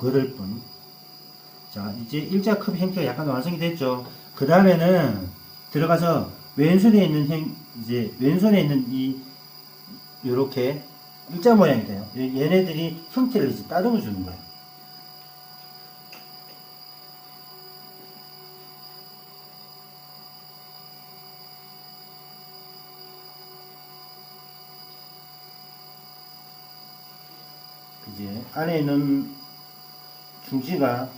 그럴 뿐. 자, 이제 일자컵 형태가 약간 완성이 됐죠. 그 다음에는 들어가서 왼손에 있는 형, 이제 왼손에 있는 이, 요렇게 일자 모양이 돼요. 얘네들이 형태를 이제 따듬어 주는 거예요. 안에 있는 중지가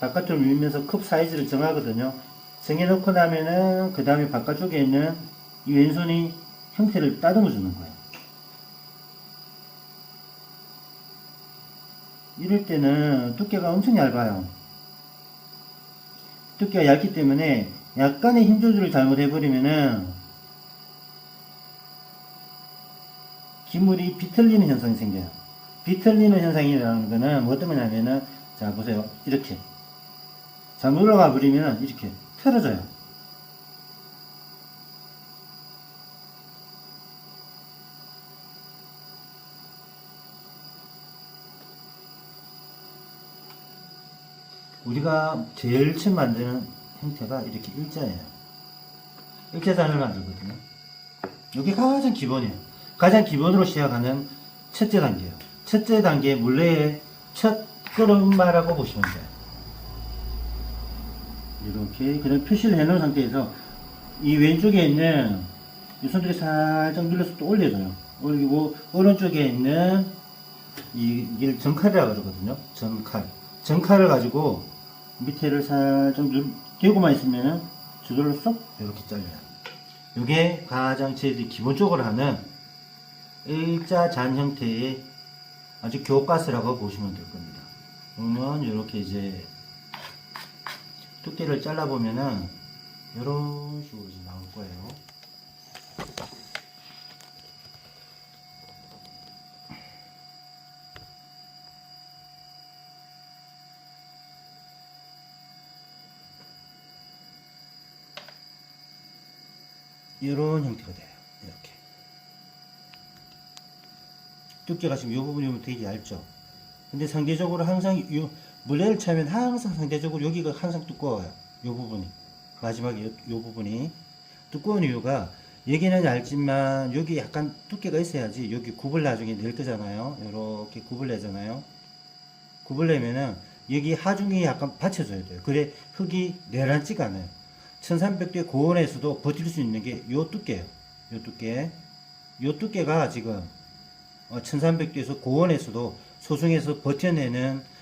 바깥으로 밀면서 컵 사이즈를 정하거든요. 정해놓고 나면은 그 다음에 바깥쪽에 있는 이 왼손이 형태를 따듬어 주는 거예요. 이럴 때는 두께가 엄청 얇아요. 두께가 얇기 때문에 약간의 힘 조절을 잘못해버리면은 기물이 비틀리는 현상이 생겨요. 비틀리는 현상이라는 거는 뭐 때문이냐면은 자 보세요 이렇게 자 눌러가 버리면 이렇게 틀어져요. 우리가 제일 처음 만드는 형태가 이렇게 일자예요. 일자단을 만들거든요. 이게 가장 기본이에요. 가장 기본으로 시작하는 첫째 단계예요. 첫째 단계 물레의 첫 걸음마라고 보시면 돼요. 이렇게 그냥 표시를 해놓은 상태에서 이 왼쪽에 있는 이 손들이 살짝 눌러서 또 올려줘요. 올리고 오른쪽에 있는 이, 이걸 정칼이라고 그러거든요. 정칼. 정칼을 가지고 밑에를 살짝 눌, 대고만 있으면은 저절로 쏙 이렇게 잘려요. 이게 가장 저희들이 기본적으로 하는 일자 잔 형태의 아주 교과서라고 보시면 될 겁니다. 그러면 이렇게 이제 두께를 잘라보면은 이런 식으로 이제 나올 거예요. 이런 형태가 돼요. 이렇게. 두께가 지금 이 부분이 보면 되게 얇죠. 근데 상대적으로 항상 요 물레를 차면 항상 상대적으로 여기가 항상 두꺼워요. 이 부분이 마지막에 요, 요 부분이 두꺼운 이유가 여기는 얇지만 여기 약간 두께가 있어야지 여기 굽을 나중에 낼 거잖아요. 이렇게 굽을 내잖아요. 굽을 내면은 여기 하중이 약간 받쳐줘야 돼요. 그래 흙이 내란지가 않아요. 1300대 고온에서도 버틸 수 있는 게 요 두께예요. 요 두께. 요 두께가 지금 어, 1300도에서 고온에서도 소중에서 버텨내는